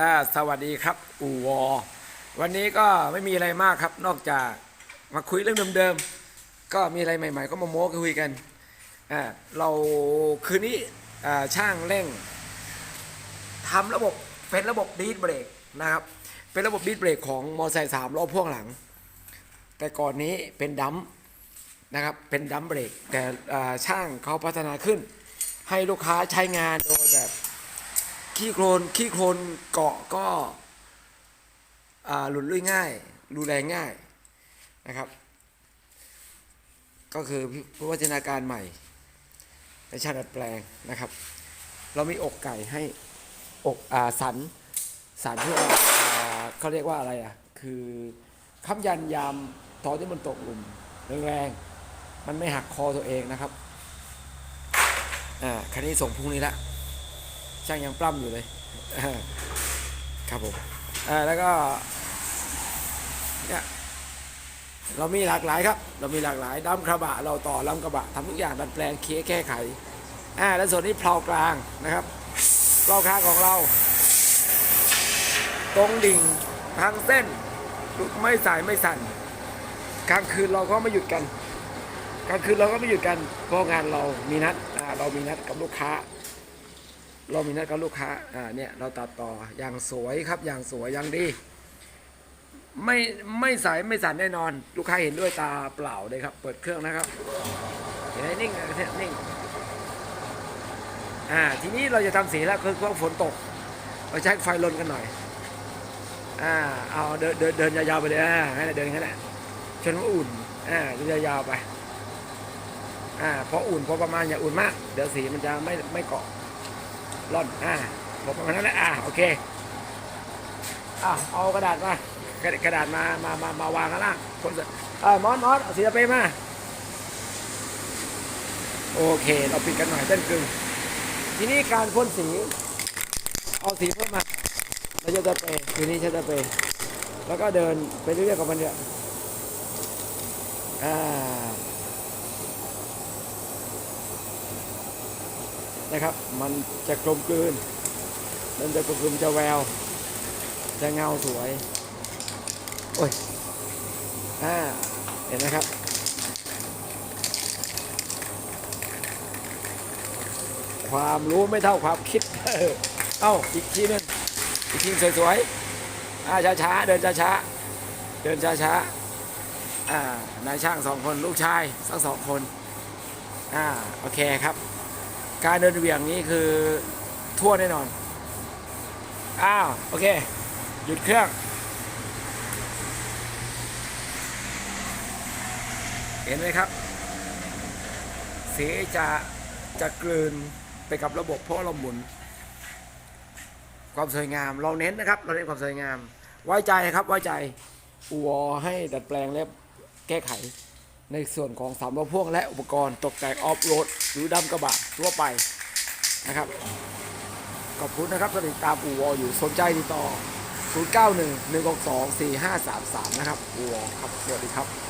อ่าสวัสดีครับ อูวอ วันนี้ก็ไม่มีอะไรมากครับ นอกจากมาคุยเรื่องเดิมๆ ก็มีอะไรใหม่ ๆ ก็มาโม้กันคุยกันอ่าเราคืนนี้อ่าช่างเร่งทำระบบเป็นระบบดีดเบรกนะครับ เป็นระบบดีดเบรกของมอเตอร์ไซค์สามล้อพ่วงหลัง แต่ก่อนนี้เป็นดัมนะครับ เป็นดัมเบรกแต่ช่างเขาพัฒนาขึ้น ให้ลูกค้าใช้งานโดยแบบ ขี้โคลนขี้โคลนเกาะก็หลุดลุ่ยง่ายรูแรงง่ายนะครับ ก็คือวิวัฒนาการใหม่ในชาติดัดแปลงนะครับ เรามีอกไก่ให้อกอ่าสันสันเพื่ออ่าเขาเรียกว่าอะไรอะคือค้ำยันยามตอนที่มันตกหลุมแรงๆมันไม่หักคอตัวเองนะครับอ่าคันนี้ส่งพรุ่งนี้ละ ช่างยังปล้ำอยู่เลยครับผมแล้วก็เนี่ยเรามีหลากหลายครับ เรามีหลากหลายดั้มกระบะ เราต่อลำกระบะทำทุกอย่างดัดแปลงเคลียแก้ไขอ่าแล้วส่วนนี้เพลากลางนะครับเพลากลางของเรา ตรงดิ่งทางเส้นไม่สายไม่สั่นกลางคืนเราก็ไม่หยุดกันกลางคืนเราก็ไม่หยุดกันเพราะงานเรามีนัดอ่าเรามีนัดกับลูกค้า เรามีนัดกับลูกค้าอ่าเนี่ยเราตัดต่ออย่างสวยครับอย่างสวยอย่างดี ไม่ไม่ใสไม่สั่นแน่นอน ลูกค้าเห็นด้วยตาเปล่าเลยครับ เปิดเครื่องนะครับเห็นไหมนิ่งนิ่งอ่าทีนี้เราจะทำสีแล้วคือว่าฝนตกเราใช้ไฟลนกันหน่อยอ่าเอาเดินเดินเดินยาวๆไปเลยอ่าให้เดินแค่นั้นจนว่าอุ่นอ่าเดินยาวๆไปอ่าพออุ่นพอประมาณอย่าอุ่นมาก เดี๋ยวสีมันจะไม่ไม่เกาะ ร่อนอ่าบอกประมาณนั้นแหละอ่าโอเคอ่าเอากระดาษมากระกระดาษมามามามาวางข้างล่างคนเสร็จเออมอนมอนเอาสีสเปรย์มาโอเค เราปิดกันหน่อยเต้นกึ่งทีนี้การพ่นสี เอาสีเพิ่มมาเราจะสเปรย์ทีนี้ใช้สเปรย์แล้วก็เดินไปเรื่อยๆกับมันเนี่ยอ่า นะครับ มันจะกลมกลืน มันจะกลมกลืนจะแวว จะเงาสวย โอ้ย อ่า เห็นไหมครับ ความรู้ไม่เท่าความคิด เอ้า อีกทีนึงอีกทีสวยๆ อ่าช้าๆ เดินช้าๆ เดินช้าๆ อ่านายช่างสองคนลูกชายทั้งสองคน อ่า โอเคครับ การเดินเหวี่ยงนี้คือทั่วแน่นอน อ้าว โอเค หยุดเครื่อง เห็นไหมครับสีจะจะกลืนไปกับระบบเพราะเราหมุน ความสวยงาม เราเน้นนะครับ เราเน้นความสวยงาม ไว้ใจครับ ไว้ใจอูวให้ดัดแปลงและแก้ไข ในส่วนของสามล้อพ่วงและอุปกรณ์ตกแต่งออฟโรดหรือดำกระบะทั่วไปนะครับ ขอบคุณนะครับที่ติดตามอูวออยู่สนใจติดต่อ 091 162 4533 นะครับอูวอครับ สวัสดีครับ